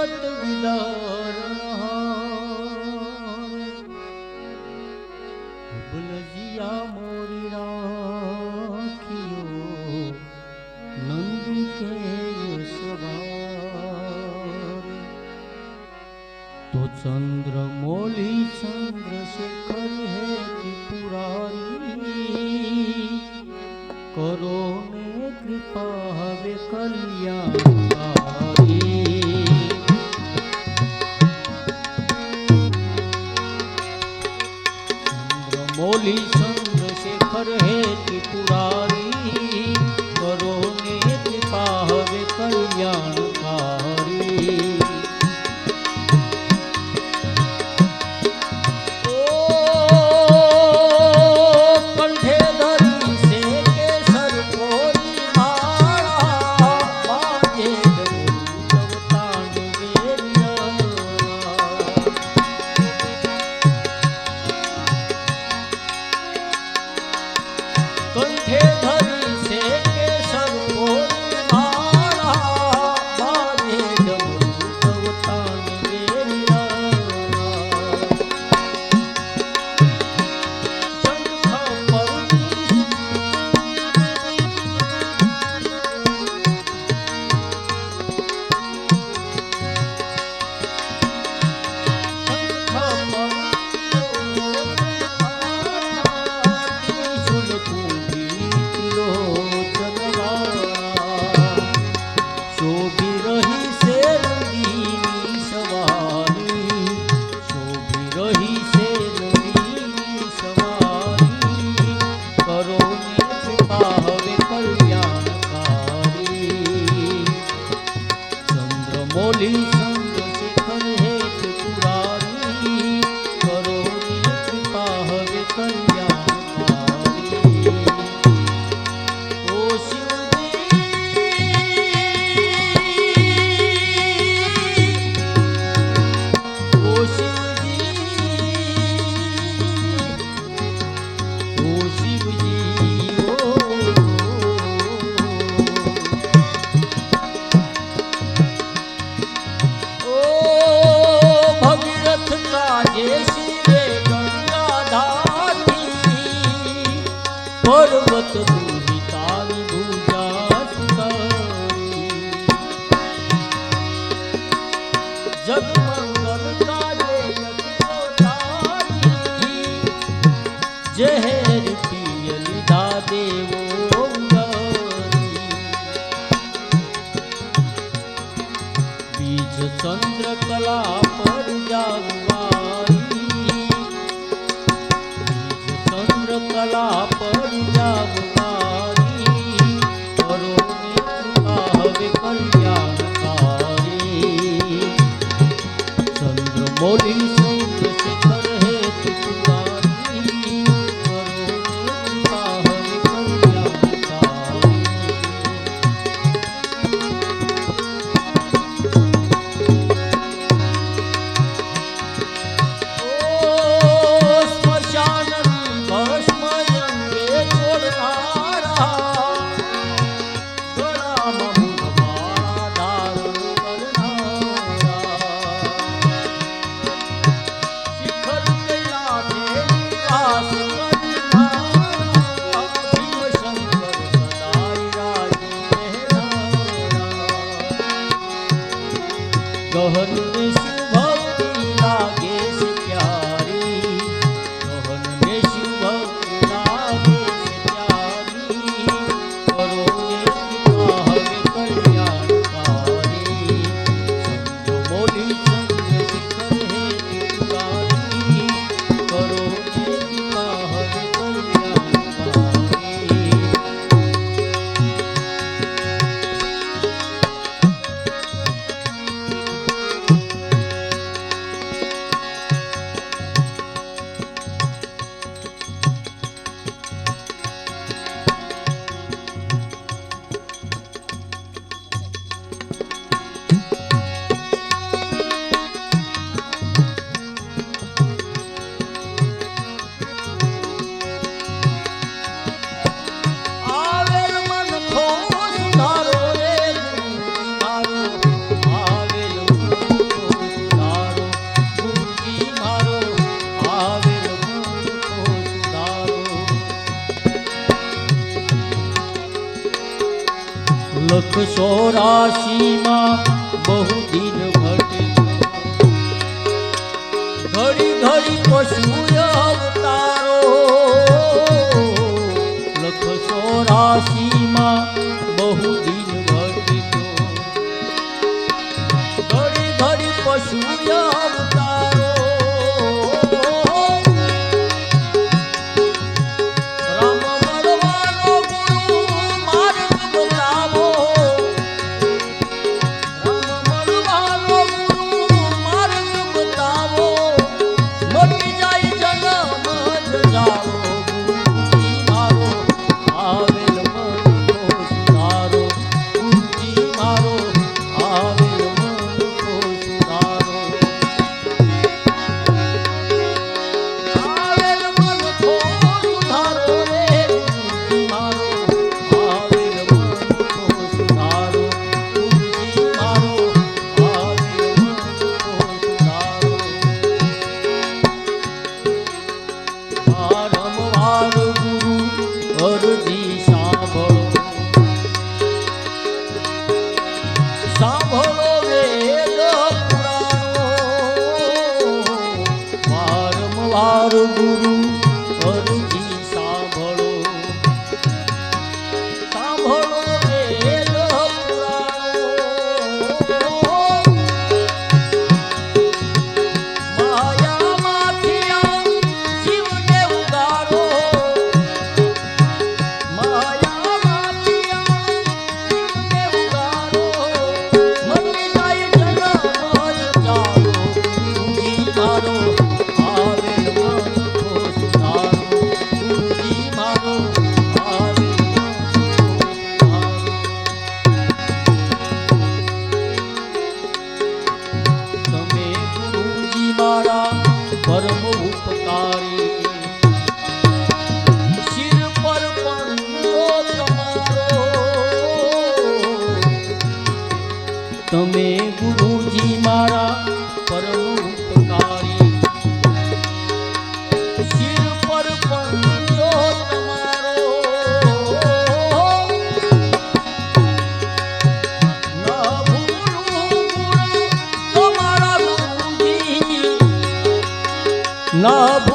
जीवत विदार मोरी राखियो, नंदी के स्वभाव तो चंद्र मोली चंद्र शेखर है कि पुरारी करो में कृपा हवे कल्याण polícia molhinho. પર્વત દુહિતાની ભૂજા જગમંગલ કાજે જહેર પિય લીધા પર જાવારી કલા પડી જાવ મારી કરો ચંદ્ર બોલી એકસો રાશિમાં બહુ દિન ઘટ ઘડી ઘડી પશુ અવતારો. લખસો રાશિમાં બહુ દિન મારો ગુરુ અરજી nove.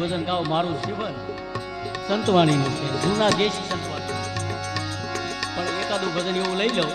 ભજન ગાવ મારું જીવન સંતવાણીનું છે. જૂના દેશી સંતવાણી પણ એકાદું ભજન એવું લઈ લઉં.